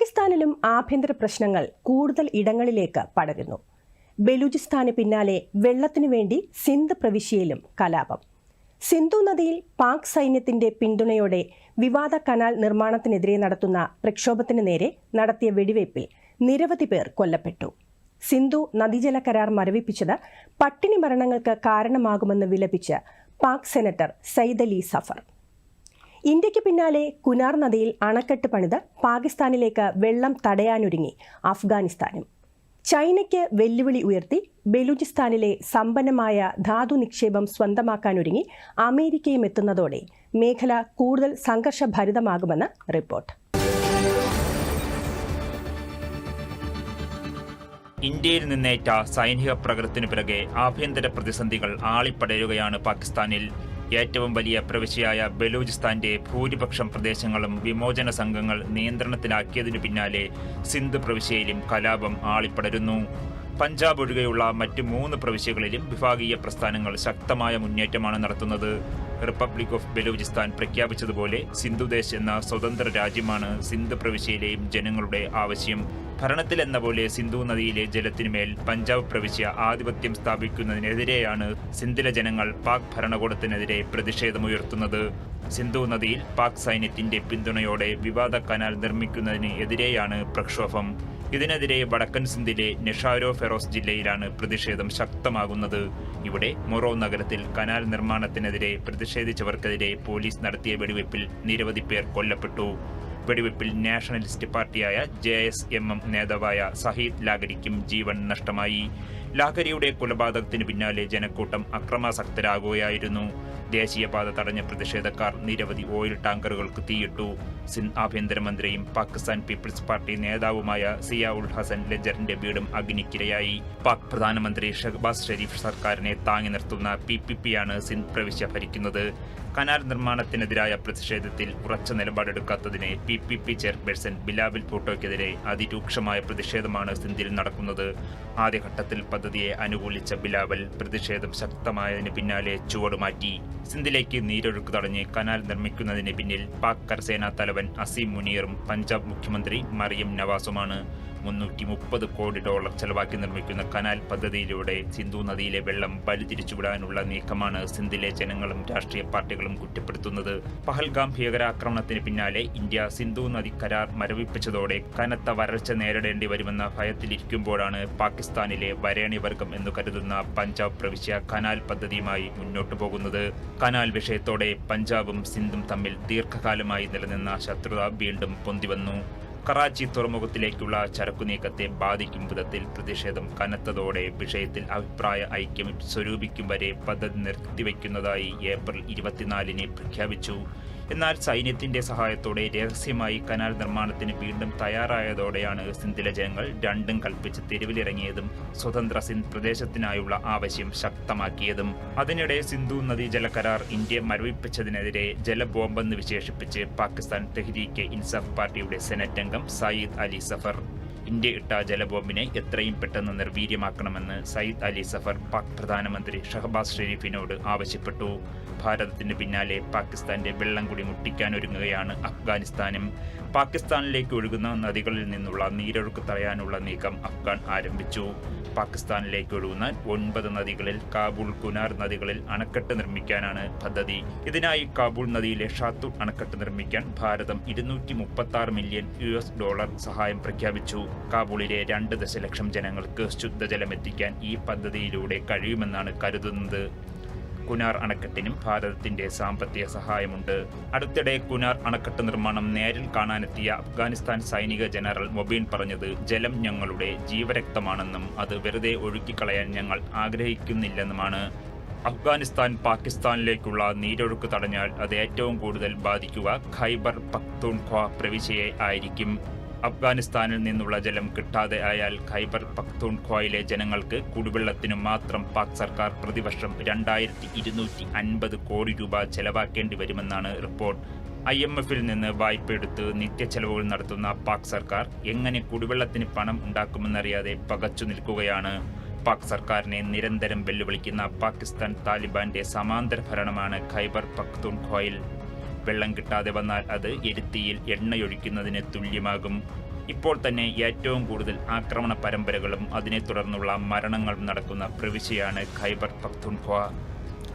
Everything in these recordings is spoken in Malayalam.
പാകിസ്ഥാനിലും ആഭ്യന്തര പ്രശ്നങ്ങൾ കൂടുതൽ ഇടങ്ങളിലേക്ക് പടരുന്നു. ബലൂചിസ്ഥാന് പിന്നാലെ വെള്ളത്തിനു വേണ്ടി സിന്ധ് പ്രവിശ്യയിലും കലാപം. സിന്ധു നദിയിൽ പാക് സൈന്യത്തിന്റെ പിന്തുണയോടെ വിവാദ കനാൽ നിർമ്മാണത്തിനെതിരെ നടത്തുന്ന പ്രക്ഷോഭത്തിന് നേരെ നടത്തിയ വെടിവയ്പിൽ നിരവധി പേർ കൊല്ലപ്പെട്ടു. സിന്ധു നദീജല കരാർ മരവിപ്പിച്ചത് പട്ടിണി മരണങ്ങൾക്ക് കാരണമാകുമെന്ന് വിലപിച്ച് പാക് സെനറ്റർ സയ്യിദ് അലി സഫർ. ഇന്ത്യയ്ക്ക് പിന്നാലെ കുനാർ നദിയിൽ അണക്കെട്ട് പണിത് പാകിസ്ഥാനിലേക്ക് വെള്ളം തടയാനൊരുങ്ങി അഫ്ഗാനിസ്ഥാനും. ചൈനയ്ക്ക് വെല്ലുവിളി ഉയർത്തി ബലൂചിസ്ഥാനിലെ സമ്പന്നമായ ധാതു നിക്ഷേപം സ്വന്തമാക്കാനൊരുങ്ങി അമേരിക്കയും എത്തുന്നതോടെ മേഖല കൂടുതൽ സംഘർഷഭരിതമാകുമെന്ന് റിപ്പോർട്ട്. ഇന്ത്യയിൽ നിന്നേറ്റ സൈനിക പ്രകൃതത്തിനു പിറകെ ആഭ്യന്തര പ്രതിസന്ധികൾ ആളിപ്പടരുകയാണ് പാകിസ്ഥാനിൽ. ഏറ്റവും വലിയ പ്രവിശ്യയായ ബലൂചിസ്ഥാന്റെ ഭൂരിപക്ഷം പ്രദേശങ്ങളും വിമോചന സംഘങ്ങൾ നിയന്ത്രണത്തിലാക്കിയതിനു പിന്നാലെ സിന്ധ് പ്രവിശ്യയിലും കലാപം ആളിപ്പടരുന്നു. പഞ്ചാബ് ഒഴികെയുള്ള മറ്റ് മൂന്ന് പ്രവിശ്യകളിലും വിഭാഗീയ പ്രസ്ഥാനങ്ങൾ ശക്തമായ മുന്നേറ്റമാണ് നടത്തുന്നത്. റിപ്പബ്ലിക് ഓഫ് ബലൂചിസ്ഥാൻ പ്രഖ്യാപിച്ചതുപോലെ സിന്ധുദേശ് എന്ന സ്വതന്ത്ര രാജ്യമാണ് സിന്ധ് പ്രവിശ്യയിലെയും ജനങ്ങളുടെ ആവശ്യം. ഭരണത്തിലെന്ന പോലെ സിന്ധു നദിയിലെ ജലത്തിനുമേൽ പഞ്ചാബ് പ്രവിശ്യ ആധിപത്യം സ്ഥാപിക്കുന്നതിനെതിരെയാണ് സിന്ധിലെ ജനങ്ങൾ പാക് ഭരണകൂടത്തിനെതിരെ പ്രതിഷേധമുയർത്തുന്നത്. സിന്ധു നദിയിൽ പാക് സൈന്യത്തിന്റെ പിന്തുണയോടെ വിവാദ കനാൽ നിർമ്മിക്കുന്നതിന് എതിരെയാണ് പ്രക്ഷോഭം. ഇതിനെതിരെ വടക്കൻ സിന്ധിലെ നെഷാരോ ഫെറോസ് ജില്ലയിലാണ് പ്രതിഷേധം ശക്തമാകുന്നത്. ഇവിടെ മൊറോ നഗരത്തിൽ കനാൽ നിർമ്മാണത്തിനെതിരെ പ്രതിഷേധിച്ചവർക്കെതിരെ പോലീസ് നടത്തിയ വെടിവയ്പിൽ നിരവധി പേർ കൊല്ലപ്പെട്ടു. വെടിവയ്പിൽ നാഷണലിസ്റ്റ് പാർട്ടിയായ ജെ എസ് എം എം നേതാവായ സഹീദ് ലാഗരിക്കും ജീവൻ നഷ്ടമായി. ലാഗരിയുടെ കൊലപാതകത്തിന് പിന്നാലെ ജനക്കൂട്ടം അക്രമാസക്തരാകുകയായിരുന്നു. ദേശീയപാത തടഞ്ഞ പ്രതിഷേധക്കാർ നിരവധി ഓയിൽ ടാങ്കറുകൾക്ക് തീയിട്ടു. സിന്ധ് ആഭ്യന്തരമന്ത്രിയും പാകിസ്ഥാൻ പീപ്പിൾസ് പാർട്ടി നേതാവുമായ സിയ ഉൾ ഹസൻ ലജറിന്റെ വീടും അഗ്നിക്കിരയായി. പാക് പ്രധാനമന്ത്രി ഷഹബാസ് ഷെരീഫ് സർക്കാരിനെ താങ്ങി നിർത്തുന്ന പി പി പിയാണ് സിന്ധ് പ്രവിശ്യ ഭരിക്കുന്നത് കനാൽ നിർമ്മാണത്തിനെതിരായ പ്രതിഷേധത്തിൽ ഉറച്ച നിലപാടെടുക്കാത്തതിനെ P P P chairperson Bilawal ഭൂട്ടോയ്ക്കെതിരെ അതിരൂക്ഷമായ പ്രതിഷേധമാണ് സിന്ധിൽ നടക്കുന്നത്. ആദ്യഘട്ടത്തിൽ പദ്ധതിയെ അനുകൂലിച്ച ബിലാവൽ പ്രതിഷേധം ശക്തമായതിന് പിന്നാലെ ചുവടുമാറ്റി. സിന്ധിലേക്ക് നീരൊഴുക്ക് തടഞ്ഞ് കനാൽ നിർമ്മിക്കുന്നതിന് പിന്നിൽ പാക് കരസേനാ തലവൻ അസീം മുനീറും പഞ്ചാബ് മുഖ്യമന്ത്രി മറിയം നവാസുമാണ്. മുന്നൂറ്റി മുപ്പത് കോടി ഡോളർ ചെലവാക്കി നിർമ്മിക്കുന്ന കനാൽ പദ്ധതിയിലൂടെ സിന്ധു നദിയിലെ വെള്ളം വലിതിരിച്ചുവിടാനുള്ള നീക്കമാണ് സിന്ധിലെ ജനങ്ങളും രാഷ്ട്രീയ പാർട്ടികളും കുറ്റപ്പെടുത്തുന്നത്. പഹൽഗാം ഭീകരാക്രമണത്തിന് പിന്നാലെ ഇന്ത്യ സിന്ധു നദി കരാർ മരവിപ്പിച്ചതോടെ കനത്ത വരൾച്ച നേരിടേണ്ടി വരുമെന്ന ഭയത്തിലിരിക്കുമ്പോഴാണ് പാകിസ്ഥാനിലെ വരേണി വർഗം എന്ന് കരുതുന്ന പഞ്ചാബ് പ്രവിശ്യ കനാൽ പദ്ധതിയുമായി മുന്നോട്ടു പോകുന്നത്. കനാൽ വിഷയത്തോടെ പഞ്ചാബും സിന്ധും തമ്മിൽ ദീർഘകാലമായി നിലനിന്ന ശത്രുത വീണ്ടും പൊന്തിവന്നു. കറാച്ചി തുറമുഖത്തിലേക്കുള്ള ചരക്കു നീക്കത്തെ ബാധിക്കും വിധത്തിൽ പ്രതിഷേധം കനത്തതോടെ വിഷയത്തിൽ അഭിപ്രായ ഐക്യം സ്വരൂപിക്കും വരെ പദ്ധതി നിർത്തിവെക്കുന്നതായി ഏപ്രിൽ ഇരുപത്തിനാലിന് പ്രഖ്യാപിച്ചു. എന്നാൽ സൈന്യത്തിന്റെ സഹായത്തോടെ രഹസ്യമായി കനാൽ നിർമ്മാണത്തിന് വീണ്ടും തയ്യാറായതോടെയാണ് സിന്ധിലെ ജനങ്ങൾ രണ്ടും കൽപ്പിച്ച് തെരുവിലിറങ്ങിയതും സ്വതന്ത്ര സിന്ധ് പ്രദേശത്തിനായുള്ള ആവശ്യം ശക്തമാക്കിയതും. അതിനിടെ സിന്ധു നദീജല കരാർ ഇന്ത്യ മരവിപ്പിച്ചതിനെതിരെ ജലബോംബെന്ന് വിശേഷിപ്പിച്ച് പാകിസ്ഥാൻ തെഹ്രീക്കെ ഇൻസാഫ് പാർട്ടിയുടെ സെനറ്റ് അംഗം സയ്യിദ് അലി സഫർ. ഇന്ത്യ ഇട്ട ജലബോംബിനെ എത്രയും പെട്ടെന്ന് നിർവീര്യമാക്കണമെന്ന് സയ്യിദ് അലി സഫർ പാക് പ്രധാനമന്ത്രി ഷഹബാസ് ഷെരീഫിനോട് ആവശ്യപ്പെട്ടു. ഭാരതത്തിന് പിന്നാലെ പാകിസ്ഥാന്റെ വെള്ളം കൂടി മുട്ടിക്കാനൊരുങ്ങുകയാണ് അഫ്ഗാനിസ്ഥാനും. പാകിസ്ഥാനിലേക്ക് ഒഴുകുന്ന നദികളിൽ നിന്നുള്ള നീരൊഴുക്ക് തടയാനുള്ള നീക്കം അഫ്ഗാൻ ആരംഭിച്ചു. പാകിസ്ഥാനിലേക്ക് ഒഴുകുന്ന ഒൻപത് നദികളിൽ കാബൂൾ കുനാർ നദികളിൽ അണക്കെട്ട് നിർമ്മിക്കാനാണ് പദ്ധതി. ഇതിനായി കാബൂൾ നദിയിലെ ഷാത്തു അണക്കെട്ട് നിർമ്മിക്കാൻ ഭാരതം ഇരുന്നൂറ്റി മുപ്പത്തി മില്യൺ യു എസ് ഡോളർ സഹായം പ്രഖ്യാപിച്ചു. കാബൂളിലെ രണ്ട് ദശലക്ഷം ജനങ്ങൾക്ക് ശുദ്ധജലം എത്തിക്കാൻ ഈ പദ്ധതിയിലൂടെ കഴിയുമെന്നാണ് കരുതുന്നത്. കുനാർ അണക്കെട്ടിനും ഭാരതത്തിന്റെ സാമ്പത്തിക സഹായമുണ്ട്. അടുത്തിടെ കുനാർ അണക്കെട്ട് നിർമ്മാണം നേരിൽ കാണാനെത്തിയ അഫ്ഗാനിസ്ഥാൻ സൈനിക ജനറൽ മൊബീൻ പറഞ്ഞത് ജലം ഞങ്ങളുടെ ജീവരക്തമാണെന്നും അത് വെറുതെ ഒഴുക്കിക്കളയാൻ ഞങ്ങൾ ആഗ്രഹിക്കുന്നില്ലെന്നുമാണ്. അഫ്ഗാനിസ്ഥാൻ പാകിസ്ഥാനിലേക്കുള്ള നീരൊഴുക്ക് തടഞ്ഞാൽ അത് ഏറ്റവും കൂടുതൽ ബാധിക്കുക ഖൈബർ പക്തൂൺഖ്വ പ്രവിശ്യയെ ആയിരിക്കും. അഫ്ഗാനിസ്ഥാനിൽ നിന്നുള്ള ജലം കിട്ടാതെ ആയാൽ ഖൈബർ പക്തൂൺഖ്വയിലെ ജനങ്ങൾക്ക് കുടിവെള്ളത്തിനു മാത്രം പാക് സർക്കാർ പ്രതിവർഷം രണ്ടായിരത്തി ഇരുന്നൂറ്റി അൻപത് കോടി രൂപ ചെലവാക്കേണ്ടി വരുമെന്നാണ് റിപ്പോർട്ട്. ഐ എം എഫിൽ നിന്ന് വായ്പയെടുത്ത് നിത്യ നിത്യച്ചെലവുകൾ നടത്തുന്ന പാക് സർക്കാർ എങ്ങനെ കുടിവെള്ളത്തിന് പണം ഉണ്ടാക്കുമെന്നറിയാതെ പകച്ചു നിൽക്കുകയാണ്. പാക് സർക്കാരിനെ നിരന്തരം വെല്ലുവിളിക്കുന്ന പാകിസ്ഥാൻ താലിബാന്റെ സമാന്തര ഭരണമാണ് ഖൈബർ പക്തൂൺഖ്വയിൽ വെള്ളം കിട്ടാതെ വന്നാൽ അത് എരുത്തിയിൽ എണ്ണയൊഴിക്കുന്നതിന് തുല്യമാകും. ഇപ്പോൾ തന്നെ ഏറ്റവും കൂടുതൽ ആക്രമണ പരമ്പരകളും അതിനെ തുടർന്നുള്ള മരണങ്ങളും നടക്കുന്ന പ്രവിശ്യയാണ് ഖൈബർ പഖ്തുൺഖ്വ.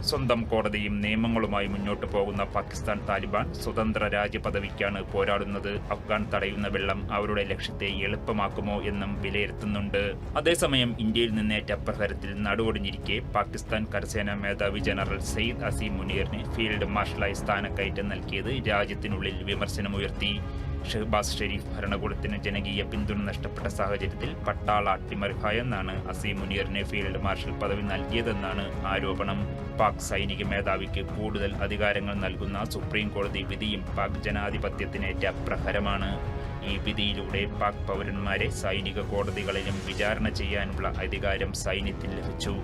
സ്വന്തം കോടതിയും നിയമങ്ങളുമായി മുന്നോട്ട് പോകുന്ന പാകിസ്ഥാൻ താലിബാൻ സ്വതന്ത്ര രാജ്യപദവിക്കാണ് പോരാടുന്നത്. അഫ്ഗാൻ തടയുന്ന വെള്ളം അവരുടെ ലക്ഷ്യത്തെ എളുപ്പമാക്കുമോ എന്നും വിലയിരുത്തുന്നുണ്ട്. അതേസമയം ഇന്ത്യയിൽ നിന്നേറ്റ പ്രഹരത്തിൽ നടുവൊടിഞ്ഞിരിക്കെ പാകിസ്ഥാൻ കരസേനാ മേധാവി ജനറൽ സയ്യിദ് അസീം മുനീറിന് ഫീൽഡ് മാർഷലായി സ്ഥാനക്കയറ്റം നൽകിയത് രാജ്യത്തിനുള്ളിൽ വിമർശനമുയർത്തി. ഷഹബാസ് ഷെരീഫ് ഭരണകൂടത്തിന് ജനകീയ പിന്തുണ നഷ്ടപ്പെട്ട സാഹചര്യത്തിൽ പട്ടാള അട്ടിമറി എന്നാണ് അസീം മുനിയറിനെ ഫീൽഡ് മാർഷൽ പദവി നൽകിയതെന്നാണ് ആരോപണം. പാക് സൈനിക മേധാവിക്ക് കൂടുതൽ അധികാരങ്ങൾ നൽകുന്ന സുപ്രീം കോടതി വിധിയും പാക് ജനാധിപത്യത്തിനേറ്റ പ്രഹരമാണ്. ഈ വിധിയിലൂടെ പാക് പൗരന്മാരെ സൈനിക കോടതികളിലും വിചാരണ ചെയ്യാനുള്ള അധികാരം സൈന്യത്തിൽ ലഭിച്ചു.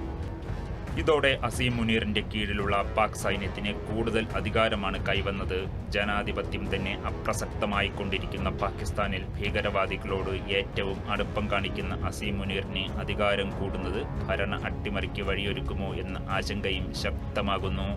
ഇതോടെ അസീം മുനീറിന്റെ കീഴിലുള്ള പാക് സൈന്യത്തിന് കൂടുതൽ അധികാരമാണ് കൈവന്നത്. ജനാധിപത്യം തന്നെ അപ്രസക്തമായി കൊണ്ടിരിക്കുന്ന പാകിസ്ഥാനിൽ ഭീകരവാദികളോട് ഏറ്റവും അടുപ്പം കാണിക്കുന്ന അസീം മുനീറിന് അധികാരം കൂടുന്നത് ഭരണ അട്ടിമറിക്ക് വഴിയൊരുക്കുമോ എന്ന ആശങ്കയും ശക്തമാകുന്നു.